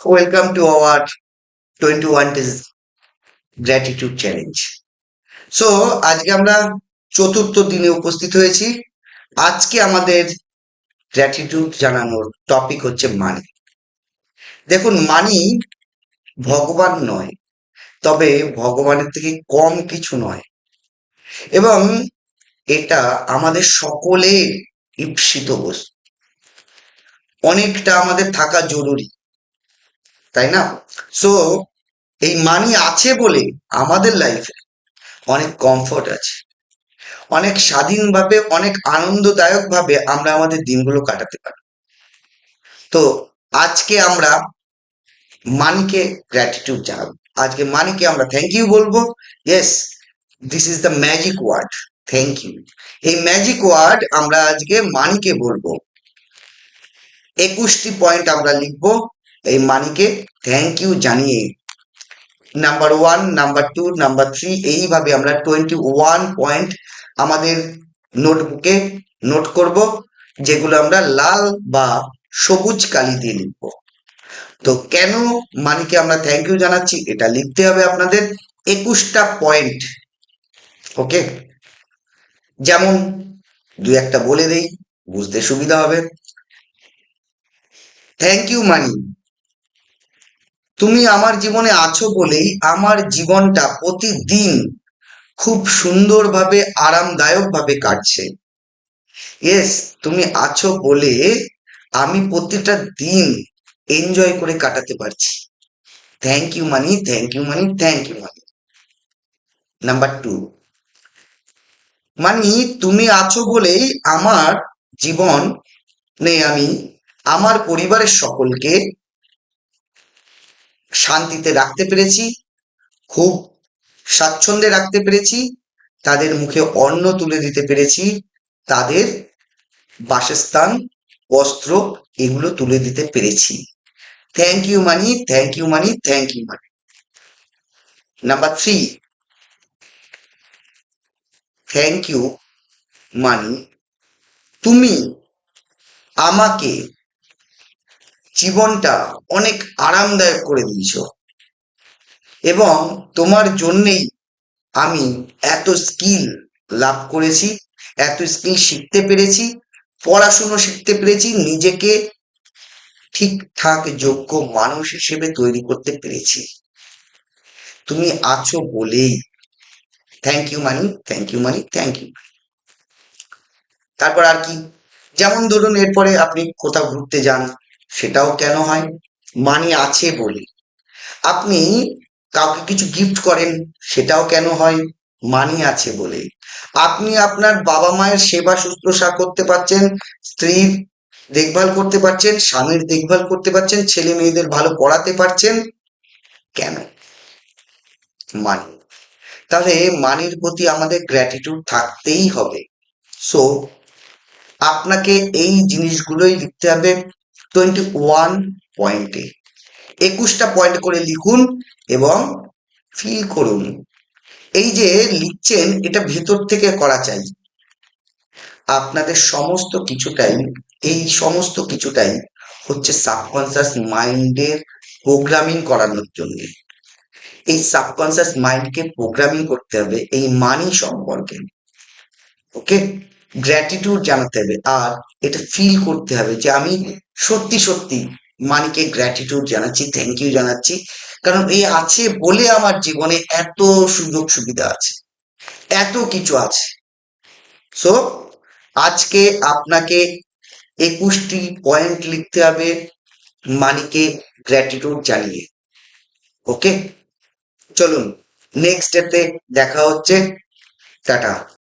To our twenty one days gratitude challenge so আজকে আমরা চতুর্থ দিনে উপস্থিত হয়েছি। আজকে আমাদের গ্র্যাটিটিউড জানানোর টপিক হচ্ছে মানি দেখুন মানি ভগবান নয়, তবে ভগবানের থেকে কম কিছু নয়। এবং এটা আমাদের সকলের ঈপ্সিত বস্তু। অনেকটা আমাদের থাকা জরুরি। তাই না? সো এই মানি আছে বলে আমাদের লাইফে অনেক কমফোর্ট আছে। অনেক স্বাধীনভাবে, অনেক আনন্দদায়ক ভাবে আমরা আমাদের দিনগুলো কাটাতে পারি। তো, আজকে আমরা মানিকে গ্র্যাটিটিউড জানাব। আজকে মানিকে আমরা থ্যাংক ইউ বলব। Yes this is the magic word thank you এই ম্যাজিক ওয়ার্ড আমরা আজকে মানিকে বলব। একুশটি পয়েন্ট আমরা লিখব। এই মানিকে থ্যাংক ইউ জানিয়ে number one number two number three এইভাবে আমরা টোয়েন্টি ওয়ান পয়েন্ট আমাদের নোটবুকে নোট করব, যেগুলো আমরা লাল বা সবুজ কালি দিয়ে লিখব। তো কেন মানিকে আমরা থ্যাংক ইউ জানাচ্ছি, এটা লিখতে হবে আপনাদের একুশটা পয়েন্ট ওকে যেমন দু একটা বলে দেই, বুঝতে সুবিধা হবে। Thank you money. তুমি আমার জীবনে আছো বলেই আমার জীবনটা প্রতিদিন খুব সুন্দরভাবে, আরামদায়কভাবে কাটছে। ইয়েস তুমি আছো বলে আমি প্রতিটা দিন এনজয় করে কাটাতে পারছি। Thank you money thank you money thank you money number two money তুমি আছো বলেই আমার জীবন নে আমি, আমার পরিবারের সকলকে শান্তিতে রাখতে পেরেছি, খুব স্বাচ্ছন্দ্যে রাখতে পেরেছি, তাদের মুখে অন্ন তুলে দিতে পেরেছি, তাদের বাসস্থান, বস্ত্র এগুলো তুলে দিতে পেরেছি। Thank you money thank you money thank you money number three thank you money তুমি আমাকে জীবনটা অনেক আরামদায়ক করে দিয়েছ। এবং তোমার জন্যেই আমি এত স্কিল লাভ করেছি, এত স্কিল শিখতে পেরেছি, পড়াশুনো শিখতে পেরেছি, নিজেকে ঠিকঠাক, যোগ্য মানুষ হিসেবে তৈরি করতে পেরেছি। তুমি আছো বলেই। Thank you money thank you money thank you তারপর আর কি? যেমন ধরুন, এরপরে আপনি কোথাও ঘুরতে যান সেটাও কেন হয়? মানি আছে বলে। আপনি কাউকে কিছু গিফট করেন, সেটাও কেন হয়? মানি আছে বলে। আপনি আপনার বাবা মায়ের সেবা শুশ্রূষা করতে পারছেন, স্ত্রীর দেখভাল করতে পারছেন, স্বামীর দেখভাল করতে পারছেন, ছেলে মেয়েদের ভালো পড়াতে পারছেন, কেন? মানি। তাহলে মানির প্রতি আমাদের গ্র্যাটিটিউড থাকতেই হবে। সো আপনাকে এই জিনিসগুলোই লিখতে হবে। টোয়েন্টি ওয়ান পয়েন্টে একুশটা পয়েন্ট করে লিখুন এবং ফিল করুন। এই যে লিখছেন, এটা ভেতর থেকে করা চাই। আপনাদের সমস্ত কিছুটাই, এই সমস্ত কিছুটাই হচ্ছে সাবকনসিয়াস মাইন্ডের প্রোগ্রামিং করানোর জন্য। এই সাবকনসিয়াস মাইন্ডকে প্রোগ্রামিং করতে হবে, এই মানি সম্পর্কে। ওকে গ্র্যাটিটিউড জানাতে হবে আর এটা ফিল করতে হবে যে আমি সত্যি সত্যি মানিকে গ্র্যাটিটিউড জানাচ্ছি থ্যাংক ইউ জানাচ্ছি। কারণ এই আছে বলে আমার জীবনে এত সুযোগ সুবিধা আছে, এত কিছু আছে। সো আজকে আপনাকে একুশটি পয়েন্ট লিখতে হবে মানিকে গ্র্যাটিটিউড জানিয়ে। ওকে চলুন নেক্সট ডেতে দেখা হচ্ছে। টাটা।